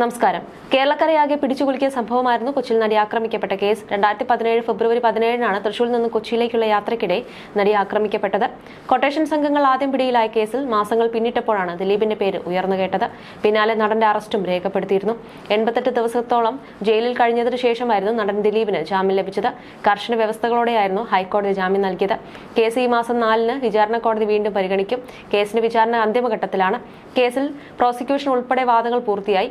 നമസ്കാരം. കേരളക്കരയാകെ പിടിച്ചുകുലുക്കിയ സംഭവമായിരുന്നു കൊച്ചിയിൽ നടി ആക്രമിക്കപ്പെട്ട കേസ്. രണ്ടായിരത്തി പതിനേഴ് ഫെബ്രുവരി പതിനേഴിനാണ് തൃശൂരിൽ നിന്ന് കൊച്ചിയിലേക്കുള്ള യാത്രയ്ക്കിടെ നടി ആക്രമിക്കപ്പെട്ടത്. കൊട്ടേഷൻ സംഘങ്ങൾ ആദ്യം പിടിയിലായ കേസിൽ മാസങ്ങൾ പിന്നിട്ടപ്പോഴാണ് ദിലീപിന്റെ പേര് ഉയർന്നു കേട്ടത്. പിന്നാലെ നടന്റെ അറസ്റ്റും രേഖപ്പെടുത്തിയിരുന്നു. എൺപത്തെട്ട് ദിവസത്തോളം ജയിലിൽ കഴിഞ്ഞതിനു ശേഷമായിരുന്നു നടൻ ദിലീപിന് ജാമ്യം ലഭിച്ചത്. കർശന വ്യവസ്ഥകളോടെയായിരുന്നു ഹൈക്കോടതി ജാമ്യം നൽകിയത്. കേസ് ഈ മാസം നാലിന് വിചാരണ കോടതി വീണ്ടും പരിഗണിക്കും. കേസിന്റെ വിചാരണ അന്തിമഘട്ടത്തിലാണ്. കേസിൽ പ്രോസിക്യൂഷൻ ഉൾപ്പെടെ വാദങ്ങൾ പൂർത്തിയായി.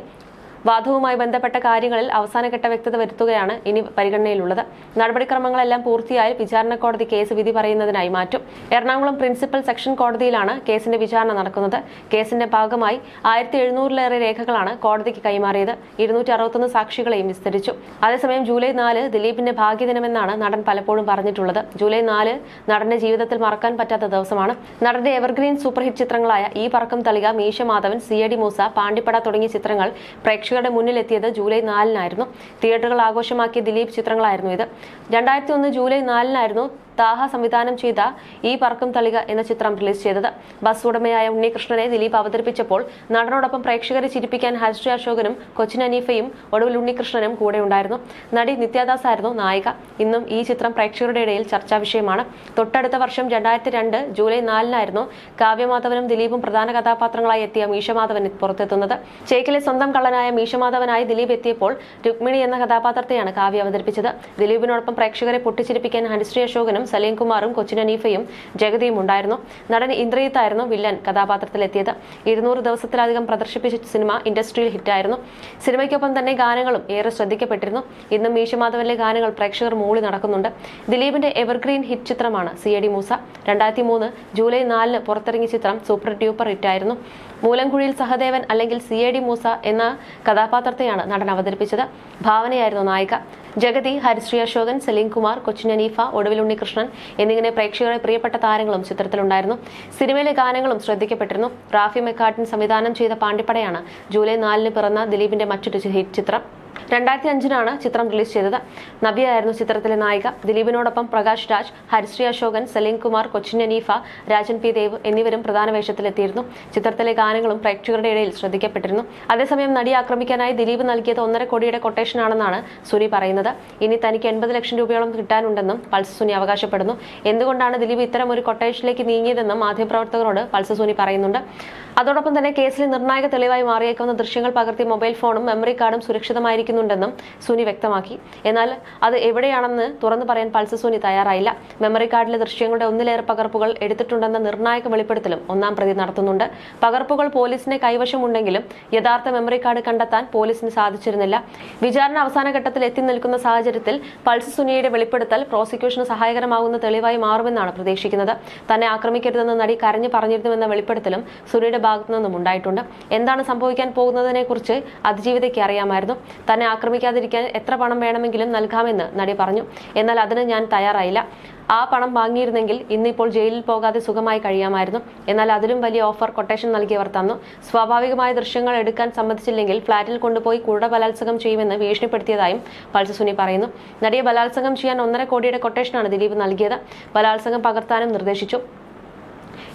വാദവുമായി ബന്ധപ്പെട്ട കാര്യങ്ങളിൽ അവസാനഘട്ട വ്യക്തത വരുത്തുകയാണ് ഇനി പരിഗണനയിലുള്ളത്. നടപടിക്രമങ്ങളെല്ലാം പൂർത്തിയായി വിചാരണ കോടതി കേസ് വിധി പറയുന്നതിനായി മാറ്റും. എറണാകുളം പ്രിൻസിപ്പൽ സെക്ഷൻ കോടതിയിലാണ് കേസിന്റെ വിചാരണ നടക്കുന്നത്. കേസിന്റെ ഭാഗമായി ആയിരത്തി എഴുന്നൂറിലേറെ രേഖകളാണ് കോടതിക്ക് കൈമാറിയത്. ഇരുന്നൂറ്റി അറുപത്തൊന്ന് സാക്ഷികളെയും വിസ്തരിച്ചു. അതേസമയം ജൂലൈ നാല് ദിലീപിന്റെ ഭാഗ്യദിനമെന്നാണ് നടൻ പലപ്പോഴും പറഞ്ഞിട്ടുള്ളത്. ജൂലൈ നാല് നടന്റെ ജീവിതത്തിൽ മറക്കാൻ പറ്റാത്ത ദിവസമാണ്. നടന്റെ എവർഗ്രീൻ സൂപ്പർഹിറ്റ് ചിത്രങ്ങളായ ഈ Parakkum Thalika Meesha Madhavan C I D Moosa Pandippada തുടങ്ങിയ ചിത്രങ്ങൾ പ്രേക്ഷകരുടെ മുന്നിലെത്തിയത് ജൂലൈ നാലിനായിരുന്നു. തിയേറ്ററുകൾ ആഘോഷമാക്കിയ ദിലീപ് ചിത്രങ്ങളായിരുന്നു ഇത്. രണ്ടായിരത്തി ഒന്ന് ജൂലൈ നാലിനായിരുന്നു താഹ സംവിധാനം ചെയ്ത ഈ പറക്കും തളിക എന്ന ചിത്രം റിലീസ് ചെയ്തത്. ബസ് ഉടമയായ ഉണ്ണികൃഷ്ണനെ ദിലീപ് അവതരിപ്പിച്ചപ്പോൾ നടനോടൊപ്പം പ്രേക്ഷകരെ ചിരിപ്പിക്കാൻ ഹരിശ്രീ അശോകനും കൊച്ചിൻ അനീഫയും ഒടുവിൽ ഉണ്ണികൃഷ്ണനും കൂടെ ഉണ്ടായിരുന്നു. നടി നിത്യദാസ് ആയിരുന്നു നായിക. ഇന്നും ഈ ചിത്രം പ്രേക്ഷകരുടെ ഇടയിൽ ചർച്ചാ വിഷയമാണ്. തൊട്ടടുത്ത വർഷം രണ്ടായിരത്തി രണ്ട് ജൂലൈ നാലിനായിരുന്നു കാവ്യമാധവനും ദിലീപും പ്രധാന കഥാപാത്രങ്ങളായി എത്തിയ മീശമാധവൻ പുറത്തെത്തുന്നത്. ചേക്കിലെ സ്വന്തം കള്ളനായ മീശമാധവനായി ദിലീപ് എത്തിയപ്പോൾ രുക്മിണി എന്ന കഥാപാത്രത്തെയാണ് കാവ്യ അവതരിപ്പിച്ചത്. ദിലീപിനോടൊപ്പം പ്രേക്ഷകരെ പൊട്ടിച്ചിരിപ്പിക്കാൻ ഹരിശ്രീ അശോകനും സലീം കുമാറും കൊച്ചിൻ അനീഫയും ജഗതിയും ഉണ്ടായിരുന്നു. നടൻ ഇന്ദ്രജിത്തായിരുന്നു വില്ലൻ കഥാപാത്രത്തിലെത്തിയത്. ഇരുന്നൂറ് ദിവസത്തിലധികം പ്രദർശിപ്പിച്ച സിനിമ ഇൻഡസ്ട്രിയിൽ ഹിറ്റായിരുന്നു. സിനിമയ്ക്കൊപ്പം തന്നെ ഗാനങ്ങളും ഏറെ ശ്രദ്ധിക്കപ്പെട്ടിരുന്നു. ഇന്നും മീശമാധവനിലെ ഗാനങ്ങൾ പ്രേക്ഷകർ മൂളി നടക്കുന്നുണ്ട്. ദിലീപിന്റെ എവർഗ്രീൻ ഹിറ്റ് ചിത്രമാണ് സി എ ഡി മൂസ. രണ്ടായിരത്തി മൂന്ന് ജൂലൈ നാലിന് പുറത്തിറങ്ങിയ ചിത്രം സൂപ്പർ ട്യൂപ്പർ ഹിറ്റായിരുന്നു മൂലംകുഴിയിൽ സഹദേവൻ അല്ലെങ്കിൽ സി എ ഡി മൂസ എന്ന കഥാപാത്രത്തെയാണ് നടൻ അവതരിപ്പിച്ചത്. ഭാവനയായിരുന്നു നായിക. ജഗതി ഹരിശ്രീ അശോകൻ സലീം കുമാർ കൊച്ചിൻ അനീഫ ഒടുവിൽ ഉണ്ണികൃഷ്ണൻ എന്നിങ്ങനെ പ്രേക്ഷകരെ പ്രിയപ്പെട്ട താരങ്ങളും ചിത്രത്തിലുണ്ടായിരുന്നു. സിനിമയിലെ ഗാനങ്ങളും ശ്രദ്ധിക്കപ്പെട്ടിരുന്നു. റാഫി മെക്കാട്ടിൻ സംവിധാനം ചെയ്ത പാണ്ടിപ്പടയാണ് ജൂലൈ നാലിന് പിറന്ന ദിലീപിന്റെ മറ്റൊരു ഹിറ്റ് ചിത്രം. രണ്ടായിരത്തി അഞ്ചിനാണ് ചിത്രം റിലീസ് ചെയ്തത്. നബിയായിരുന്നു ചിത്രത്തിലെ നായിക. ദിലീപിനോടൊപ്പം പ്രകാശ് രാജ് ഹരിശ്രീ അശോകൻ സലീം കുമാർ കൊച്ചിൻ അനീഫ രാജൻ പി ദേവ് എന്നിവരും പ്രധാന വേഷത്തിലെത്തിയിരുന്നു. ചിത്രത്തിലെ ഗാനങ്ങളും പ്രേക്ഷകരുടെ ഇടയിൽ ശ്രദ്ധിക്കപ്പെട്ടിരുന്നു. അതേസമയം നടി ആക്രമിക്കാനായി ദിലീപ് നൽകിയത് ഒന്നര കോടിയുടെ കൊട്ടേഷനാണെന്നാണ് സുനി പറയുന്നത്. ഇനി തനിക്ക് എൺപത് ലക്ഷം രൂപയോളം കിട്ടാനുണ്ടെന്നും പൾസ് സുനി അവകാശപ്പെടുന്നു. എന്തുകൊണ്ടാണ് ദിലീപ് ഇത്തരം ഒരു കൊട്ടേഷനിലേക്ക് നീങ്ങിയതെന്നും മാധ്യമപ്രവർത്തകരോട് പൾസ് സുനി പറയുന്നുണ്ട്. അതോടൊപ്പം തന്നെ കേസിൽ നിർണായക തെളിവായി മാറിയേക്കുന്ന ദൃശ്യങ്ങൾ പകർത്തി മൊബൈൽ ഫോണും മെമ്മറി കാർഡും സുരക്ഷിതമായിരിക്കുന്നുണ്ടെന്നും സുനി വ്യക്തമാക്കി. എന്നാൽ അത് എവിടെയാണെന്ന് തുറന്നു പറയാൻ പൾസ് സുനി തയ്യാറായില്ല. മെമ്മറി കാർഡിലെ ദൃശ്യങ്ങളുടെ ഒന്നിലേറെ പകർപ്പുകൾ എടുത്തിട്ടുണ്ടെന്ന നിർണായക വെളിപ്പെടുത്തലും ഒന്നാം പ്രതി നടത്തുന്നുണ്ട്. പകർപ്പുകൾ പോലീസിനെ കൈവശമുണ്ടെങ്കിലും യഥാർത്ഥ മെമ്മറി കാർഡ് കണ്ടെത്താൻ പോലീസിന് സാധിച്ചിരുന്നില്ല. വിചാരണ അവസാന ഘട്ടത്തിൽ എത്തി നിൽക്കുന്ന സാഹചര്യത്തിൽ പൾസ് സുനിയുടെ വെളിപ്പെടുത്തൽ പ്രോസിക്യൂഷന് സഹായകരമാകുന്ന തെളിവായി മാറുമെന്നാണ് പ്രതീക്ഷിക്കുന്നത്. തന്നെ ആക്രമിക്കരുതെന്ന് നടി കരഞ്ഞു പറഞ്ഞിരുന്നുവെന്ന വെളിപ്പെടുത്തലും സുനിയുടെ ഭാഗത്തു നിന്നും ഉണ്ടായിട്ടുണ്ട്. എന്താണ് സംഭവിക്കാൻ പോകുന്നതിനെ കുറിച്ച് അതിജീവിതയ്ക്ക് അറിയാമായിരുന്നു. തന്നെ ആക്രമിക്കാതിരിക്കാൻ എത്ര പണം വേണമെങ്കിലും നൽകാമെന്ന് നടി പറഞ്ഞു. എന്നാൽ അതിന് ഞാൻ തയ്യാറായില്ല. ആ പണം വാങ്ങിയിരുന്നെങ്കിൽ ഇന്നിപ്പോൾ ജയിലിൽ പോകാതെ സുഖമായി കഴിയാമായിരുന്നു. എന്നാൽ അതിലും വലിയ ഓഫർ കൊട്ടേഷൻ നൽകിയവർ തന്നു. സ്വാഭാവികമായ ദൃശ്യങ്ങൾ എടുക്കാൻ സമ്മതിച്ചില്ലെങ്കിൽ ഫ്ളാറ്റിൽ കൊണ്ടുപോയി കൂടെ ബലാത്സംഗം ചെയ്യുമെന്ന് ഭീഷണിപ്പെടുത്തിയതായും പൾസസുനി പറയുന്നു. നടിയെ ബലാത്സംഗം ചെയ്യാൻ ഒന്നര കോടിയുടെ കൊട്ടേഷനാണ് ദിലീപ് നൽകിയത്. ബലാത്സംഗം പകർത്താനും നിർദ്ദേശിച്ചു.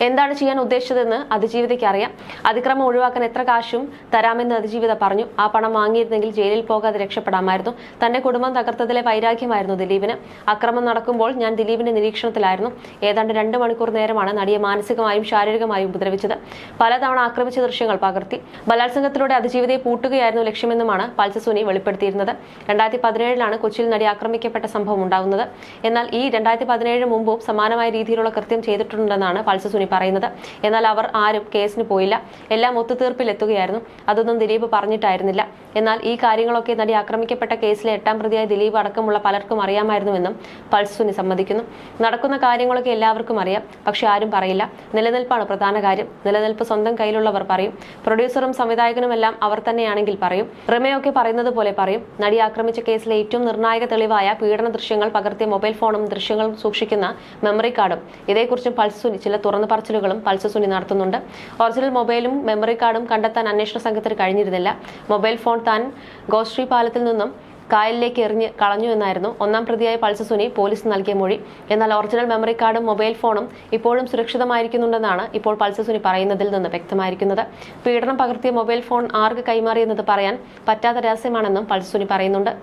എന്താണ് ചെയ്യാൻ ഉദ്ദേശിച്ചതെന്ന് അതിജീവിതയ്ക്ക് അറിയാം. അതിക്രമം ഒഴിവാക്കാൻ എത്ര കാശും തരാമെന്ന് അതിജീവിത പറഞ്ഞു. ആ പണം വാങ്ങിയിരുന്നെങ്കിൽ ജയിലിൽ പോകാതെ രക്ഷപ്പെടാമായിരുന്നു. തന്റെ കുടുംബം തകർത്തതിലെ വൈരാഗ്യമായിരുന്നു ദിലീപിന്. അക്രമം നടക്കുമ്പോൾ ഞാൻ ദിലീപിന്റെ നിരീക്ഷണത്തിലായിരുന്നു. ഏതാണ്ട് രണ്ട് മണിക്കൂർ നേരമാണ് നടിയെ മാനസികമായും ശാരീരികമായും ഉപദ്രവിച്ചത്. പലതവണ ആക്രമിച്ച ദൃശ്യങ്ങൾ പകർത്തി. ബലാത്സംഗത്തിലൂടെ അതിജീവിതയെ പൂട്ടുകയായിരുന്നു ലക്ഷ്യമെന്നുമാണ് പൾസസുനി വെളിപ്പെടുത്തിയിരുന്നത്. രണ്ടായിരത്തി പതിനേഴിലാണ് കൊച്ചിയിൽ നടി ആക്രമിക്കപ്പെട്ട സംഭവം ഉണ്ടാകുന്നത്. എന്നാൽ ഈ രണ്ടായിരത്തി പതിനേഴ് മുമ്പും സമാനമായ രീതിയിലുള്ള കൃത്യം ചെയ്തിട്ടുണ്ടെന്നാണ് പൾസസുനി പറയുന്നത്. എന്നാൽ അവർ ആരും കേസിന് പോയില്ല. എല്ലാം ഒത്തുതീർപ്പിലെത്തുകയായിരുന്നു അതൊന്നും ദിലീപ് പറഞ്ഞിട്ടായിരുന്നില്ല. എന്നാൽ ഈ കാര്യങ്ങളൊക്കെ നടി ആക്രമിക്കപ്പെട്ട കേസിലെ എട്ടാം പ്രതിയായ ദിലീപ് അടക്കമുള്ള പലർക്കും അറിയാമായിരുന്നുവെന്നും പൾസ് സുനി സമ്മതിക്കുന്നു. നടക്കുന്ന കാര്യങ്ങളൊക്കെ എല്ലാവർക്കും അറിയാം. പക്ഷെ ആരും പറയില്ല. നിലനിൽപ്പാണ് പ്രധാന കാര്യം. നിലനിൽപ്പ് സ്വന്തം കയ്യിലുള്ളവർ പറയും. പ്രൊഡ്യൂസറും സംവിധായകനുമെല്ലാം അവർ തന്നെയാണെങ്കിൽ പറയും. റിമയൊക്കെ പറയുന്നത് പോലെ പറയും. നടി ആക്രമിച്ച കേസിലെ ഏറ്റവും നിർണായക തെളിവായ പീഡന ദൃശ്യങ്ങൾ പകർത്തിയ മൊബൈൽ ഫോണും ദൃശ്യങ്ങളും സൂക്ഷിക്കുന്ന മെമ്മറി കാർഡും. ഇതേക്കുറിച്ചും പൾസ് സുനി ചില തുറന്നു പറച്ചിലുകളും പൾസസുനി നടത്തുന്നുണ്ട്. ഒറിജിനൽ മൊബൈലും മെമ്മറി കാർഡും കണ്ടെത്താൻ അന്വേഷണ സംഘത്തിന് കഴിഞ്ഞിരുന്നില്ല. മൊബൈൽ ഫോൺ താൻ ഗോശ്രീ പാലത്തിൽ നിന്നും കായലിലേക്ക് എറിഞ്ഞ് കളഞ്ഞു എന്നായിരുന്നു. ഒന്നാം പ്രതിയായ പൾസസുനി പോലീസ് നൽകിയ മൊഴി. എന്നാൽ ഒറിജിനൽ മെമ്മറി കാർഡും മൊബൈൽ ഫോണും ഇപ്പോഴും സുരക്ഷിതമായിരിക്കുന്നുണ്ടെന്നാണ് ഇപ്പോൾ പൾസസുനി പറയുന്നതിൽ നിന്ന് വ്യക്തമായിരിക്കുന്നത്. പീഡനം പകർത്തിയ മൊബൈൽ ഫോൺ ആർക്ക് കൈമാറിയെന്നത് പറയാൻ പറ്റാത്ത രഹസ്യമാണെന്നും പൾസസുനി പറയുന്നുണ്ട്.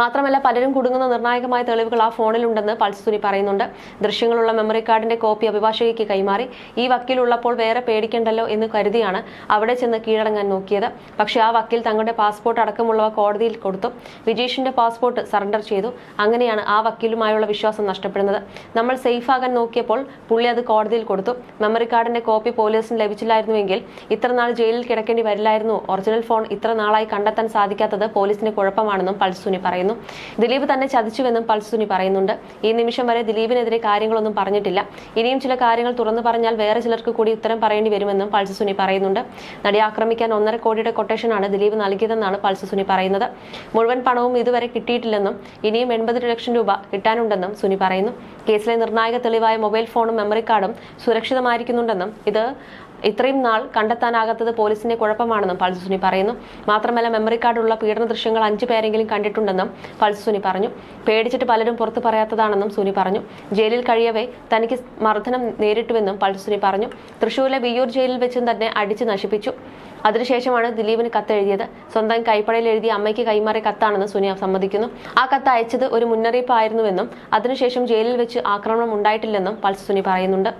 മാത്രമല്ല പലരും കുടുങ്ങുന്ന നിർണായകമായ തെളിവുകൾ ആ ഫോണിലുണ്ടെന്ന് പൾസുനി പറയുന്നുണ്ട്. ദൃശ്യങ്ങളുള്ള മെമ്മറി കാർഡിന്റെ കോപ്പി അഭിഭാഷകയ്ക്ക് കൈമാറി. ഈ വക്കീലുള്ളപ്പോൾ വേറെ പേടിക്കണ്ടല്ലോ എന്ന് കരുതിയാണ് അവിടെ ചെന്ന് കീഴടങ്ങാൻ നോക്കിയത്. പക്ഷെ ആ വക്കീൽ തങ്ങളുടെ പാസ്പോർട്ട് അടക്കമുള്ളവ കോടതിയിൽ കൊടുത്തു. വിജീഷിന്റെ പാസ്പോർട്ട് സറണ്ടർ ചെയ്തു. അങ്ങനെയാണ് ആ വക്കീലുമായുള്ള വിശ്വാസം നഷ്ടപ്പെടുന്നത്. നമ്മൾ സേഫ് ആകാൻ നോക്കിയപ്പോൾ പുള്ളി അത് കോടതിയിൽ കൊടുത്തു. മെമ്മറി കാർഡിന്റെ കോപ്പി പോലീസിന് ലഭിച്ചില്ലായിരുന്നുവെങ്കിൽ ഇത്ര നാൾ ജയിലിൽ കിടക്കേണ്ടി വരില്ലായിരുന്നു. ഒറിജിനൽ ഫോൺ ഇത്ര നാളായി കണ്ടെത്താൻ സാധിക്കാത്തത് പോലീസിന് കുഴപ്പമാണെന്നും പൾസുനി പറയുന്നു. ദിലീപ് തന്നെ ചതിച്ചുവെന്നും പൾസുനി പറയുന്നുണ്ട്. ഈ നിമിഷം വരെ ദിലീപിനെതിരെ കാര്യങ്ങളൊന്നും പറഞ്ഞിട്ടില്ല. ഇനിയും ചില കാര്യങ്ങൾ തുറന്നു പറഞ്ഞാൽ വേറെ ചിലർക്ക് കൂടി ഉത്തരം പറയേണ്ടി വരുമെന്നും പൾസുനി പറയുന്നുണ്ട്. നടി ആക്രമിക്കാൻ ഒന്നര കോടിയുടെ കൊട്ടേഷനാണ് ദിലീപ് നൽകിയതെന്നാണ് പൾസുനി പറയുന്നത്. മുഴുവൻ പണവും ഇതുവരെ കിട്ടിയിട്ടില്ലെന്നും ഇനിയും എൺപത് ലക്ഷം രൂപ കിട്ടാനുണ്ടെന്നും സുനി പറയുന്നു. കേസിലെ നിർണായക തെളിവായ മൊബൈൽ ഫോണും മെമ്മറി കാർഡും സുരക്ഷിതമായിരിക്കുന്നുണ്ടെന്നും ഇത് ഇത്രയും നാൾ കണ്ടെത്താനാകാത്തത് പോലീസിന്റെ കുഴപ്പമാണെന്നും പൾസുനി പറയുന്നു. മാത്രമല്ല മെമ്മറി കാർഡുള്ള പീഡന ദൃശ്യങ്ങൾ അഞ്ചു പേരെങ്കിലും കണ്ടിട്ടുണ്ടെന്നും പൾസുനി പറഞ്ഞു. പേടിച്ചിട്ട് പലരും പുറത്തു പറയാത്തതാണെന്നും സുനി പറഞ്ഞു. ജയിലിൽ കഴിയവേ തനിക്ക് മർദ്ദനം നേരിട്ടുവെന്നും പൾസുനി പറഞ്ഞു. തൃശൂരിലെ വിയൂർ ജയിലിൽ വെച്ചും തന്നെ അടിച്ചു നശിപ്പിച്ചു. അതിനുശേഷമാണ് ദിലീപിന് കത്തെഴുതിയത്. സ്വന്തം കൈപ്പടയിൽ എഴുതി അമ്മയ്ക്ക് കൈമാറിയ കത്താണെന്ന് സുനിയ സമ്മതിക്കുന്നു. ആ കത്ത് അയച്ചത് ഒരു മുന്നറിയിപ്പായിരുന്നുവെന്നും അതിനുശേഷം ജയിലിൽ വെച്ച് ആക്രമണം ഉണ്ടായിട്ടില്ലെന്നും പൾസ് സുനി പറയുന്നുണ്ട്.